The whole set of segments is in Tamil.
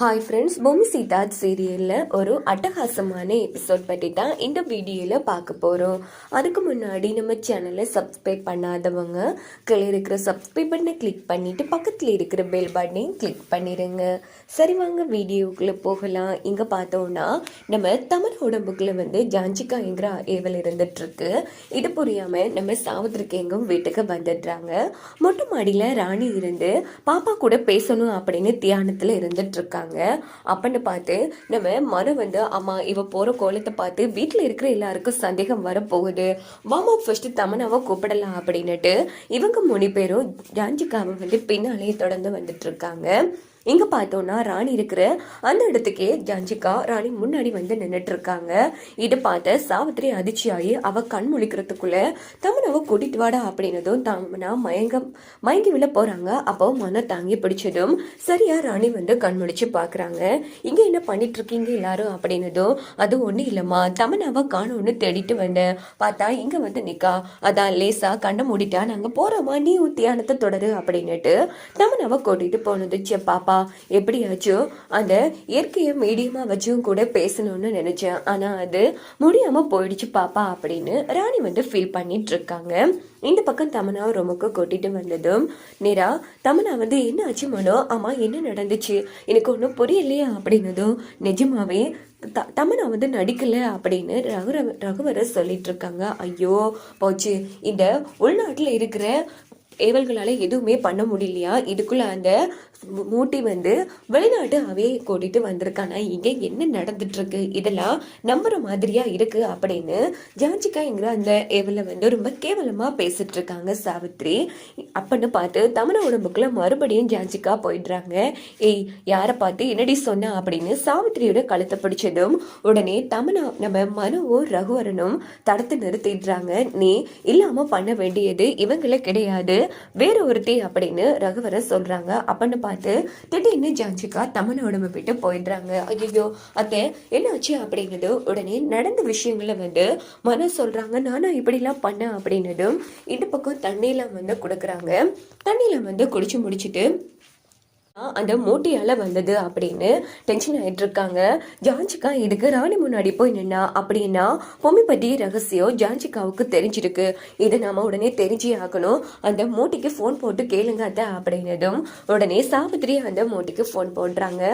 ஹாய் ஃப்ரெண்ட்ஸ் பொம்மி சீதாஜ் சீரியலில் ஒரு அட்டகாசமான எபிசோட் பற்றி தான் இந்த வீடியோவில் பார்க்க போகிறோம் அதுக்கு முன்னாடி நம்ம சேனலை சப்ஸ்கிரைப் பண்ணாதவங்க கீழே இருக்கிற சப்ஸ்கிரைப் பட்டனை கிளிக் பண்ணிவிட்டு பக்கத்தில் இருக்கிற பெல் பட்டனையும் கிளிக் பண்ணிடுங்க சரி வாங்க வீடியோக்குள்ளே போகலாம். இங்கே பார்த்தோன்னா நம்ம தமிழ் உடம்புக்குள்ள வந்து ஜாஞ்சிக்காய்ங்கிற ஏவல் இருந்துகிட்ருக்கு இது புரியாமல் நம்ம சாவத்திரிக்கேங்கும் வீட்டுக்கு வந்துடுறாங்க. மொட்டை மாடியில் ராணி இருந்து பாப்பா கூட பேசணும் அப்படின்னு தியானத்தில் இருந்துகிட்ருக்காங்க இருக்காங்க. அப்பன்னு பார்த்து நம்ம மனு வந்து அம்மா இவ போற கோலத்தை பார்த்து வீட்டில் இருக்கிற எல்லாருக்கும் சந்தேகம் வரப்போகுது. மாமா ஃபஸ்ட்டு தமனாவை கூப்பிடலாம் அப்படின்னுட்டு இவங்க மூணு பேரும் ஜான்சிகாவை வந்து பின்னாலேயே தொடர்ந்து வந்துட்டு இருக்காங்க. இங்கே பார்த்தோன்னா ராணி இருக்கிற அந்த இடத்துக்கே ஜான்சிகா ராணி முன்னாடி வந்து நின்றுட்டு இருக்காங்க இதை பார்த்த சாவித்திரி அதிர்ச்சியாகி அவ கண் முழிக்கிறதுக்குள்ள தமனாவை கூட்டிட்டு வாடா அப்படின்னதும் தமனா மயங்க மயங்கி விழ போகிறாங்க அப்போ மன தாங்கி பிடிச்சதும் சரியா ராணி வந்து கண் முழிச்சு பார்க்குறாங்க இங்கே என்ன பண்ணிட்டு இருக்கீங்க எல்லாரும்? அப்படின்னதும் அது ஒன்றும் இல்லைம்மா. தமனாவை காணும்னு தேடிட்டு வந்தேன். பார்த்தா இங்கே வந்து நிக்கா. அதான் லேசா கண்ணை மூடிட்டா. நாங்கள் போகிறோமா நீ உன் தியானத்தை தொடரு அப்படின்னுட்டு தமனாவை கூட்டிகிட்டு போனது. சே பாப்பா எப்படியாச்சும் அந்த இயற்கையை மீடியமா வச்சும் கூட பேசணும்னு நினைச்சேன். ஆனா அது முடியாம போயிடுச்சு பாப்பா அப்படின்னு ராணி வந்து ஃபீல் பண்ணிட்டு இருக்காங்க. இந்த பக்கம் தமனா ரொம்பக்கு கொட்டிட்டு வந்ததும் நேரா தமனா வந்து என்ன ஆச்சு மனோ? ஆமா என்ன நடந்துச்சு? எனக்கு ஒன்றும் புரியலையா அப்படின்னதும் நிஜமாவே த தமனா வந்து நடிக்கல அப்படின்னு ரகுர ரகுவரை சொல்லிட்டு இருக்காங்க. ஐயோ போச்சு. இந்த உள்நாட்டில் இருக்கிற ஏவல்களால் எதுவுமே பண்ண முடியலையா? இதுக்குள்ள அந்த மூ- மூட்டி வந்து வெளிநாட்டு அவையை கூட்டிட்டு வந்திருக்கானா? இங்கே என்ன நடந்துட்டு இருக்கு இதெல்லாம் நம்புற மாதிரியா இருக்கு அப்படின்னு ஜான்சிகாங்கிற அந்த ஏவலை வந்து ரொம்ப கேவலமா பேசிட்டு இருக்காங்க சாவித்ரி. அப்படின்னு பார்த்து தமிழ உடம்புக்குள்ள மறுபடியும் ஜான்சிகா போயிடுறாங்க. ஏய் யாரை பார்த்து என்னடி சொன்ன அப்படின்னு சாவித்ரியோட கழுத்தை பிடிச்சதும் உடனே தமிழா நம்ம மனுவும் ரகுவரனும் தடுத்து நிறுத்திடுறாங்க. நீ இல்லாம பண்ண வேண்டியது இவங்களை கிடையாது. வேற ஒருத்தி அப்படின்னு ரகுவரன் சொல்றாங்க. அப்படின்னு பார்த்து திடீர்னு ஜான்சிகா தமிழ் உடம்பு விட்டு போயிடுறாங்க. ஐயோ அத்தை என்னாச்சு அப்படிங்கிறது உடனே நடந்த விஷயங்களை வந்து மனு சொல்றாங்க. நானும் இப்படிலாம் பண்ணேன் அப்படின்னதும் இந்த பக்கம் தண்ணியெல்லாம் வந்து கொடுக்குறாங்க. தண்ணியில வந்து குடிச்சு முடிச்சுட்டு அந்த மூட்டையால் வந்தது அப்படின்னு டென்ஷன் ஆகிட்டு இருக்காங்க. ஜான்சிகா இதுக்கு ராணி முன்னாடி போய் நின்னா அப்படின்னா பொம்மி ரகசியம் ஜான்சிகாவுக்கு தெரிஞ்சிருக்கு. இதை நாம உடனே தெரிஞ்சே ஆகணும். அந்த மூட்டைக்கு ஃபோன் போட்டு கேளுங்க அத்தை அப்படின்னதும் உடனே சாவித்திரி அந்த மூட்டைக்கு ஃபோன் போடுறாங்க.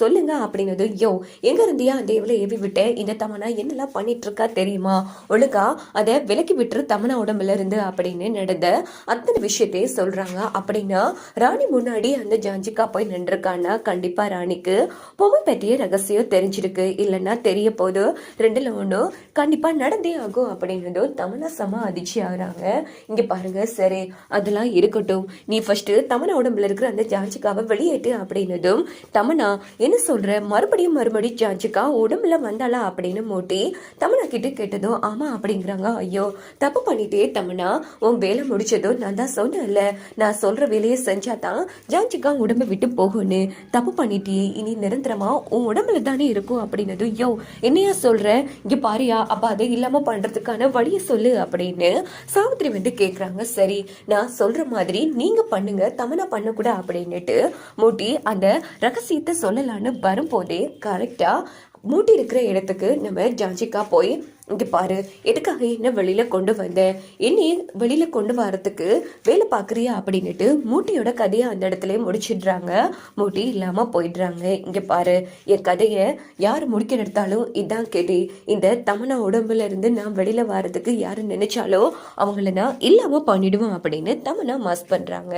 சொல்லுங்க அப்படின்னதும் யோ எங்க இருந்தியா அந்த இவ்வளோ ஏவி விட்டேன் இந்த தமனா என்னெல்லாம் பண்ணிட்டு இருக்கா தெரியுமா? ஒழுங்கா அதை விலக்கி விட்டுரு தமனா உடம்புல இருந்து அப்படின்னு நடந்த அத்தனை விஷயத்தையும் சொல்றாங்க. அப்படின்னா ராணி முன்னாடி அந்த ஜான்சிகா போய் நின்றுருக்கான்னா கண்டிப்பா ராணிக்கு பொம்மை பற்றிய ரகசியம் தெரிஞ்சிருக்கு. இல்லைன்னா தெரிய போது ரெண்டில் ஒன்றும் கண்டிப்பாக நடந்தே ஆகும் அப்படின்னதும் தமனா அதிர்ச்சி ஆகுறாங்க. இங்க பாருங்க சரி அதெல்லாம் இருக்கட்டும். நீ ஃபஸ்ட்டு தமனா உடம்புல இருக்கிற அந்த ஜான்சிகாவை வெளியேட்டு அப்படின்னதும் தமனா என்ன சொல்ற? மறுபடியும் மறுபடியும் ஜான்சிகா உடம்புல வந்தாளா? அப்படின்னு மூட்டி தமனா கிட்ட கேட்டதும் ஆமா அப்படிங்கிறாங்க. ஐயோ தப்பு பண்ணிட்டே தமனா உன் வேலை முடிச்சதும் நான் தான் சொன்னேன்ல. நான் சொல்ற வேலையை செஞ்சாதான் ஜான்சிகா உடம்பை விட்டு போகும்னு தப்பு பண்ணிட்டே இனி நிரந்தரமாக உன் உடம்புல தானே இருக்கும் அப்படின்னது யோ என்னையா சொல்கிற இங்கே பாரியா அப்போ அதை இல்லாமல் பண்ணுறதுக்கான வழியை சொல்லு அப்படின்னு சாவித்திரி வந்து கேட்குறாங்க சரி நான் சொல்கிற மாதிரி நீங்கள் பண்ணுங்க தமனா பண்ணக்கூட அப்படின்னுட்டு மூட்டி அந்த ரகசியத்தை சொல்லலான்னு வரும்போதே கரெக்டாக மூட்டி இருக்கிற இடத்துக்கு நம்ம ஜான்சிக்கா போய் இங்கே பாரு எதுக்காக என்ன வெளியில் கொண்டு வந்தேன் என்னையே வெளியில் கொண்டு வரதுக்கு வேலை பார்க்குறியா அப்படின்னுட்டு மூட்டியோட கதையை அந்த இடத்துல முடிச்சிடுறாங்க. மூட்டி இல்லாமல் போயிடுறாங்க. இங்கே பாரு என் கதையை யார் முடிக்க எடுத்தாலும் இதான் கெதி இந்த தமனா உடம்புல இருந்து நான் வெளியில் வரதுக்கு யார் நினைச்சாலோ அவங்கள நான் இல்லாமல் பண்ணிடுவேன் அப்படின்னு தமனா மாஸ் பண்ணுறாங்க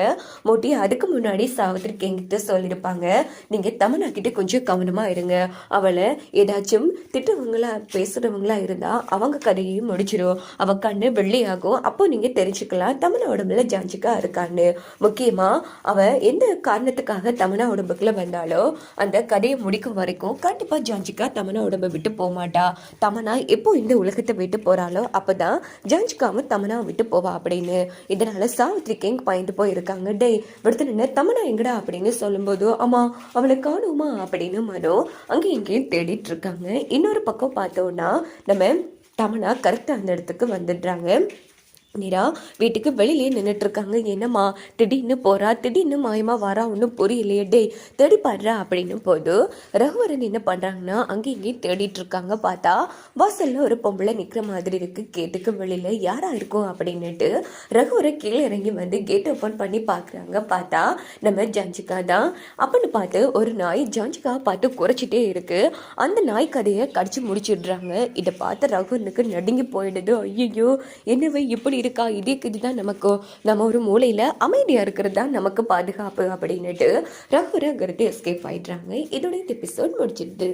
மூட்டி அதுக்கு முன்னாடி சாவித்திரி எங்கிட்ட சொல்லியிருப்பாங்க நீங்கள் தமனா கிட்ட கொஞ்சம் கவனமாக இருங்க. அவளை ஏதாச்சும் திட்டவங்களா இருந்தால் இருந்தா அவங்க கதையையும் முடிச்சிடும் அவ கண்ணு வெள்ளையாகும். அப்போ நீங்க தெரிஞ்சுக்கலாம். தமிழ உடம்புல ஜான்சிக்கா இருக்கான்னு. முக்கியமா அவ எந்த காரணத்துக்காக தமிழா உடம்புக்குள்ள வந்தாலோ அந்த கதையை முடிக்கும் வரைக்கும் கண்டிப்பா ஜான்சிக்கா தமனா உடம்பை விட்டு போக மாட்டா தமனா எப்போ இந்த உலகத்தை விட்டு போறாளோ அப்பதான் ஜான்சிக்காவும் தமனா விட்டு போவா அப்படின்னு. இதனால சாவித்ரி கிங் பயந்து போயிருக்காங்க. டேய் விடுத்து நின்று தமனா எங்கடா? அப்படின்னு சொல்லும்போது ஆமா அவளை காணுமா? அப்படின்னு மனோ அங்கே இங்கேயும் தேடிட்டு இருக்காங்க. இன்னொரு பக்கம் பார்த்தோம்னா நம்ம தமனா கரெக்டாக அந்த இடத்துக்கு வந்துடுறாங்க. நிரா வீட்டுக்கு வெளியிலே நின்றுட்டு இருக்காங்க என்னம்மா திடீர்னு போறா? திடீர்னு மாயமா வரா? ஒன்றும் புரியலையே. டேய் தேடி பாடுறா அப்படின்னு போது ரகுவரன் என்ன பண்றாங்கன்னா அங்கே இங்கேயும் தேடிட்டு இருக்காங்க பார்த்தா வாசல்ல ஒரு பொம்பளை நிற்கிற மாதிரி இருக்கு. கேட்டுக்கு வெளியில யாரா இருக்கும் அப்படின்னுட்டு ரகுவரை கீழே இறங்கி வந்து கேட் ஓப்பன் பண்ணி பார்க்குறாங்க. பார்த்தா நம்ம ஜான்சிகா தான். அப்படின்னு பார்த்து ஒரு நாய் ஜான்சிகா பார்த்து குறைச்சிட்டே இருக்கு. அந்த நாய் கதையை கடிச்சு முடிச்சிடுறாங்க. இதை பார்த்து ரகுவனுக்கு நடுங்கி போயிடுது. ஐயோ என்னவே இப்படி இருக்கா? இதுக்கு இதுதான் நமக்கு நம்ம ஒரு மூலையில் அமைதியாக இருக்கிறது தான் நமக்கு பாதுகாப்பு அப்படின்னுட்டு ரகுவரை எஸ்கேப் ஆயிடுறாங்க. இதோட எபிசோட் முடிச்சிடுது